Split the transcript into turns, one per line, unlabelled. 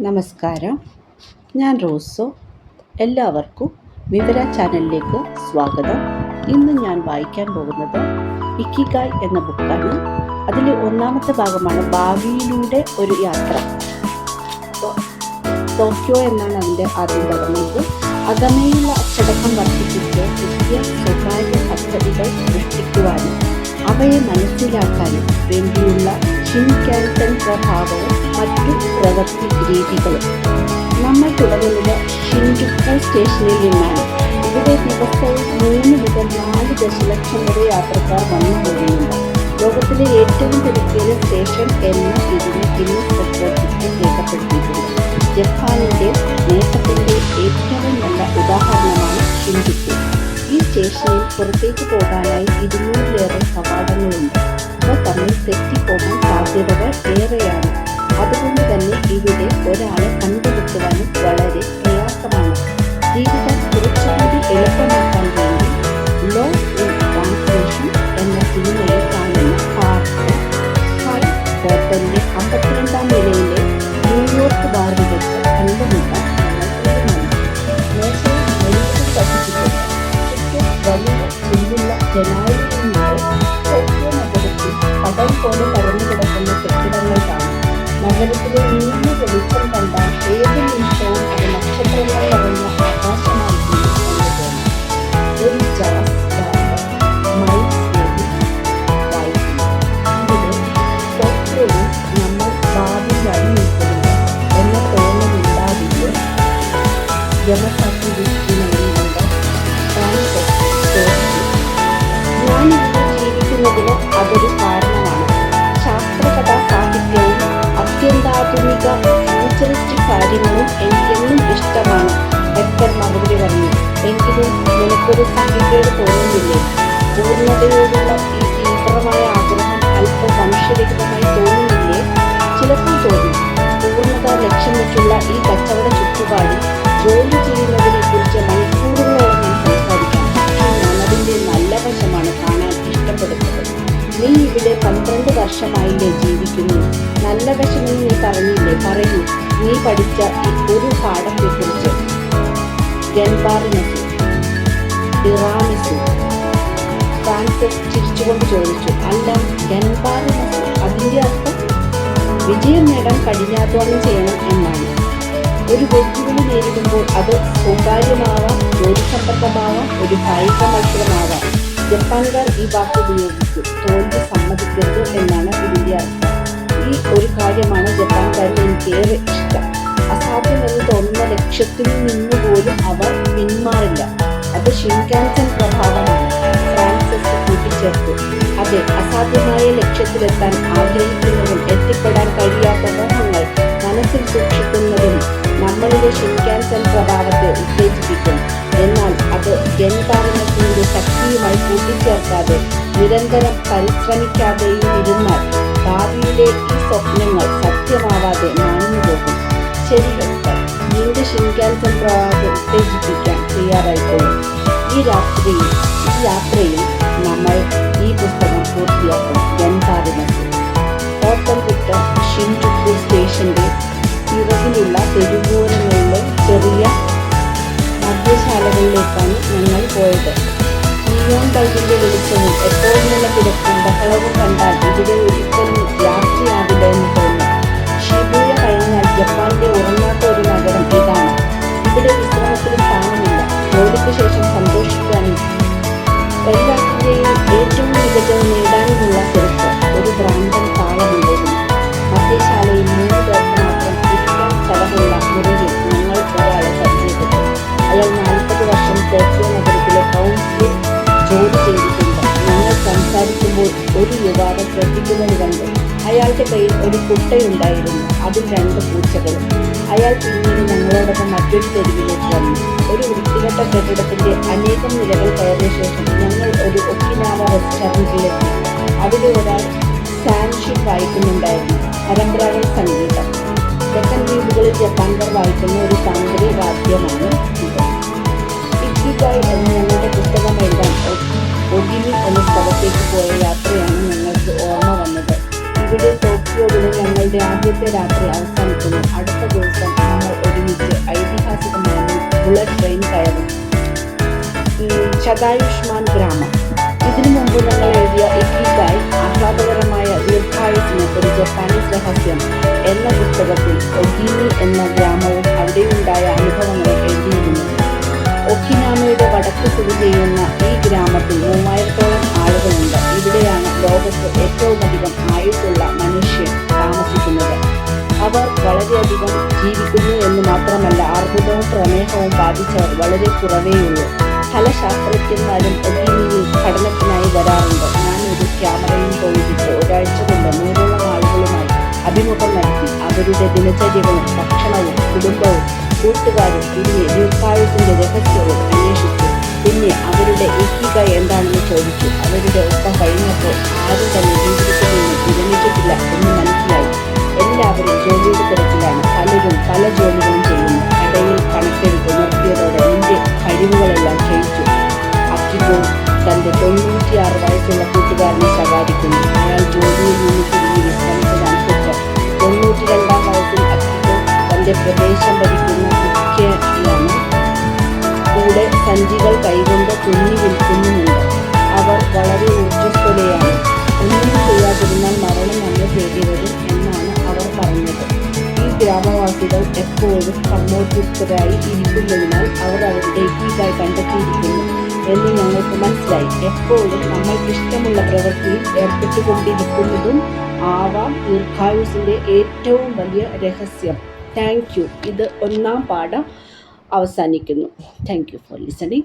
നമസ്കാരം. ഞാൻ റോസോ. എല്ലാവർക്കും വിവര ചാനലിലേക്ക് സ്വാഗതം. ഇന്ന് ഞാൻ വായിക്കാൻ പോകുന്നത് ഇക്കിഗായ് എന്ന ബുക്കാണ്. അതിൽ ഒന്നാമത്തെ ഭാഗമാണ് ഭാവിയിലൂടെ ഒരു യാത്ര. ടോക്കിയോ എന്നാണ് അതിന്റെ ആദ്യം തുടങ്ങുന്നത് അകമയുള്ള അച്ചടക്കം വർദ്ധിപ്പിച്ച് പുതിയ സ്വകാര്യ പദ്ധതികൾ സൃഷ്ടിക്കുവാനും അവയെ മനസ്സിലാക്കാനും വേണ്ടിയുള്ള ഷിൻകാൻസൻ പ്രഭാവവും മറ്റു പ്രവൃത്തി രീതികളും. നമ്മൾ തുടങ്ങുന്നത് ഷിൻഡുക്ക സ്റ്റേഷനിൽ നിന്നാണ്. ഇവിടെ ദിവസവും മൂന്ന് മുതൽ നാല് ദശലക്ഷം വരെ യാത്രക്കാർ വന്നു പോകുന്നുണ്ട്. ലോകത്തിലെ ഏറ്റവും തിരക്കേറിയ സ്റ്റേഷൻ എന്ന ഇതിന് ഗിന്നസ് റെക്കോർഡിൽ രേഖപ്പെടുത്തിയിട്ടുണ്ട്. ജപ്പാനിന്റെ നേട്ടത്തിന്റെ ഏറ്റവും നല്ല ഉദാഹരണമാണ് സ്റ്റേഷനിൽ പുറത്തേക്ക് പോകാനായി ഇരുന്നൂറിലേറെ കവാടങ്ങളുണ്ട്. ഇവ തമ്മിൽ തെറ്റിപ്പോകാൻ സാധ്യതകൾ ഏറെയാണ്. അതുകൊണ്ട് തന്നെ ഇവിടെ ഒരാളെ കണ്ടുപിടിക്കുവാനും വളരെ പ്രയാസമാണ്. ജീവിതം ചില്ലുള്ള ജനാലയങ്ങളുണ്ട് ടോക്കിയോ നഗരത്തിൽ കടൽ പോലെ പരന്നു കിടക്കുന്ന കെട്ടിടങ്ങൾ കാണാം നഗരത്തിലെ നീണ്ട വെളിച്ചം കണ്ടാൽ ഏത് നിമിഷവും അത് നക്ഷത്രങ്ങൾ നിറഞ്ഞ തോന്നും ഒരു ജാസ് നമ്മൾ ഭാവി വഴി നിൽക്കുന്നു എന്ന തോന്നലുണ്ടാവില്ല യമസാക്കി ജീവിക്കുന്നതിന് അതൊരു കാരണമാണ്. ശാസ്ത്രകഥാ സാഹിത്യവും അത്യന്താധുനിക ഫ്യൂച്ചറിസ്റ്റ് കാര്യങ്ങളും എനിക്കെന്നും ഇഷ്ടമാണ് ഡെക്ടർ മറുപടി പറഞ്ഞു. എങ്കിലും നിനക്കൊരു സംഖ്യക്കേട് തോന്നുന്നില്ലേ? പൂർണതയോടുള്ള ഈ തീവ്രമായ ആഗ്രഹം അല്പം സംശയരഹിതമായി തോന്നുന്നില്ലേ? ചിലപ്പോൾ തോന്നും. പൂർണത ലക്ഷ്യം വെച്ചുള്ള ഈ കച്ചവട ചുറ്റുപാടിൽ ജോലി ചെയ്യുന്നതിനെ കുറിച്ച് മണിക്കൂറുകളോളം ഇവിടെ പന്ത്രണ്ട് വർഷമായില്ലേ ജീവിക്കുന്നു. നല്ല വശങ്ങൾ നീ പറഞ്ഞില്ലേ? പറയൂ. നീ പഠിച്ച ഒരു പാഠത്തെക്കുറിച്ച്. കുറിച്ച് ഫ്രാൻസിസ് ചിരിച്ചുകൊണ്ട് ചോദിച്ചു. അല്ല അതിന്റെ അർത്ഥം? വിജയം നേടാൻ കഠിനാധ്വാനം ചെയ്യണം എന്നാണ്. ഒരു വെല്ലുവിളി നേരിടുമ്പോൾ അത് സ്വകാര്യമാവാം ജോലി സംബന്ധമാവാം ഒരു കായിക മത്സരമാവാം. ജപ്പാൻകാർ ഈ വാക്ക് ഉപയോഗിച്ചു. തോൽവി സമ്മതിക്കരുത് എന്നാണ് ഇതിന്റെ അർത്ഥം. ഈ ഒരു കാര്യമാണ് ജപ്പാൻകാരിൽ എനിക്കേറെ ഇഷ്ടം. അസാധ്യമെന്ന് തോന്നുന്ന ലക്ഷ്യത്തിൽ നിന്ന് പോലും അവർ പിന്മാറില്ല. അത് ഷിൻകാൻസൻ പ്രഭാവമാണ്. ഫ്രാൻസിസ് കൂട്ടിച്ചേർത്തു. അതെ അസാധ്യമായ ലക്ഷ്യത്തിലെത്താൻ ആഗ്രഹിക്കുന്നതും നിരന്തരം പരിശ്രമിക്കാതെയും ഇരുന്നാൽ ഭാവിയിലെ ഈ സ്വപ്നങ്ങൾ സത്യമാവാതെ മാഞ്ഞുപോകും ശരി ശരിയല്ല നിന്റെ ഷിൻകാൻസൻ പ്രഭാവത്തെ ഉത്തേജിപ്പിക്കാൻ തയ്യാറായിക്കോളും. ഈ രാത്രിയിൽ ഈ യാത്രയിൽ ശേഷം സന്തോഷിക്കാനും എല്ലാത്തിന്റെയും ഏറ്റവും മികച്ചത് നേടാനുമുള്ള തിരക്ക് ഒരു ഭ്രാന്തൻ താളമുണ്ടായിരുന്നു മദ്യശാലയിൽ മൂന്ന് പേർക്ക് മാത്രം ഇരിക്കാൻ സ്ഥലമുള്ള മുറിയിൽ ഞങ്ങൾ ഒരാളെ പരിചയപ്പെട്ടു. അയാൾ നാൽപ്പത് വർഷം ടോക്കിയോ നഗരത്തിലെ കൗൺസിലിൽ ജോലി ചെയ്തിട്ടുണ്ട്. ഞങ്ങൾ സംസാരിക്കുമ്പോൾ ഒരു യുവാവ് ശ്രദ്ധിക്കുന്നത് കണ്ടു. അയാളുടെ കയ്യിൽ ഒരു കുട്ടയുണ്ടായിരുന്നു. അതിൽ രണ്ട് പൂച്ചകളും. അയാൾ പിന്നീട് ഞങ്ങളോടൊപ്പം മറ്റൊരു തെരുവിലേക്ക് വന്നു. ഒരു വൃത്തികെട്ട കെട്ടിടത്തിന്റെ അനേകം നിലകൾ കയറിയ ശേഷം ഞങ്ങൾ ഒരു ഒക്കിനാവ റെസ്റ്റോറന്റിലെത്തി. അവിടെ ഒരാൾ സാൻഷിപ്പ് വായിക്കുന്നുണ്ടായിരുന്നു. പരമ്പരാഗത സംഗീതം. തെക്കൻ ദ്വീപുകളിൽ ജപ്പാൻകാർ വായിക്കുന്ന ഒരു തന്ത്രി വാദ്യമാണ് ഇത് എന്ന ഞങ്ങളുടെ പുസ്തകം എഴുതാൻ ഒഗിമി എന്ന സ്ഥലത്തേക്ക് പോയ യാത്രയാണ് ഞങ്ങൾക്ക് ഓർമ്മ വന്നത്. ഇവിടെ ടോക്കിയോയിലെ ഞങ്ങളുടെ ആദ്യത്തെ രാത്രി അവസാനിക്കുന്നു. അടുത്ത ദിവസം ബുള്ളറ്റ് ട്രെയിൻ കയറും. ഈ ശതായുഷ്മാൻ ഗ്രാമം. ഇതിനു മുമ്പ് ഞങ്ങൾ എഴുതിയ ഇക്കിഗായ് ആഹ്ലാദകരമായ ദീർഘായുസിനെ ഒരു ജപ്പാനീസ് രഹസ്യം എന്ന പുസ്തകത്തിൽ ഒഗീനി എന്ന ഗ്രാമവും അവിടെയുണ്ടായ അനുഭവങ്ങളും എഴുതിയിരുന്നു. ഒക്കിനാമയുടെ വടക്ക് സ്ഥിതി ചെയ്യുന്ന ഈ ഗ്രാമത്തിൽ മൂവായിരത്തോളം ആളുകളുണ്ട്. ഇവിടെയാണ് ലോകത്ത് ഏറ്റവുമധികം വളരെയധികം ജീവിക്കുന്നു എന്ന് മാത്രമല്ല അർബുദവും പ്രമേഹവും ബാധിച്ചവർ വളരെ കുറവേയുള്ളൂ. പല ശാസ്ത്രജ്ഞന്മാരും ഒഗീനിയിൽ പഠനത്തിനായി വരാറുണ്ട്. ഞാനൊരു ക്യാമറയും പോയിട്ട് ഒരാഴ്ച കൊണ്ട് നൂറോളം ആളുകളുമായി അഭിമുഖം നടത്തി അവരുടെ ദിനചര്യകളും ഭക്ഷണവും കുടുംബവും കൂട്ടുകാരും പിന്നെ ദീർഘായുസിന്റെ രഹസ്യവും അന്വേഷിച്ചു. പിന്നെ അവരുടെ ഇക്കിക എന്താണെന്ന് ചോദിച്ചു. അവരുടെ ഒപ്പം കഴിഞ്ഞപ്പോൾ ആരും തന്നെ ജീവിതത്തിൽ നിന്ന് വിരമിച്ചിട്ടില്ല എന്ന് മനസ്സിലായി. എല്ലാവരും ജോലിയുടെ തന്റെ പ്രദേശം ഭരിക്കുന്ന മുഖ്യയാണ് കൂടെ സഞ്ചികൾ കൈകൊണ്ട് തുന്നി വിൽക്കുന്നുമുണ്ട്. അവർ വളരെ ഊർജസ്വലയാണ്. ഒന്നും ചെയ്യാതിരുന്നാൽ മരണം നമ്മൾ തേടി വരും എന്നാണ് അവർ പറഞ്ഞത്. ഈ ഗ്രാമവാസികൾ എപ്പോഴും സമ്മോദ്യുക്തരായി ഇരിക്കുന്നതിനാൽ അവർ അവരുടെ ഇക്കിക്കായി കണ്ടെത്തിയിരിക്കുന്നു എന്ന് ഞങ്ങൾക്ക് മനസ്സിലായി. എപ്പോഴും നമ്മൾക്ക് ഇഷ്ടമുള്ള പ്രവൃത്തിയിൽ ഏർപ്പെട്ടുകൊണ്ടിരിക്കുന്നതും ആവാം ദീർഘായുസിന്റെ ഏറ്റവും വലിയ രഹസ്യം. Thank you. ഇത് ഒന്നാം പാഠം അവസാനിക്കുന്നു. Thank you for listening.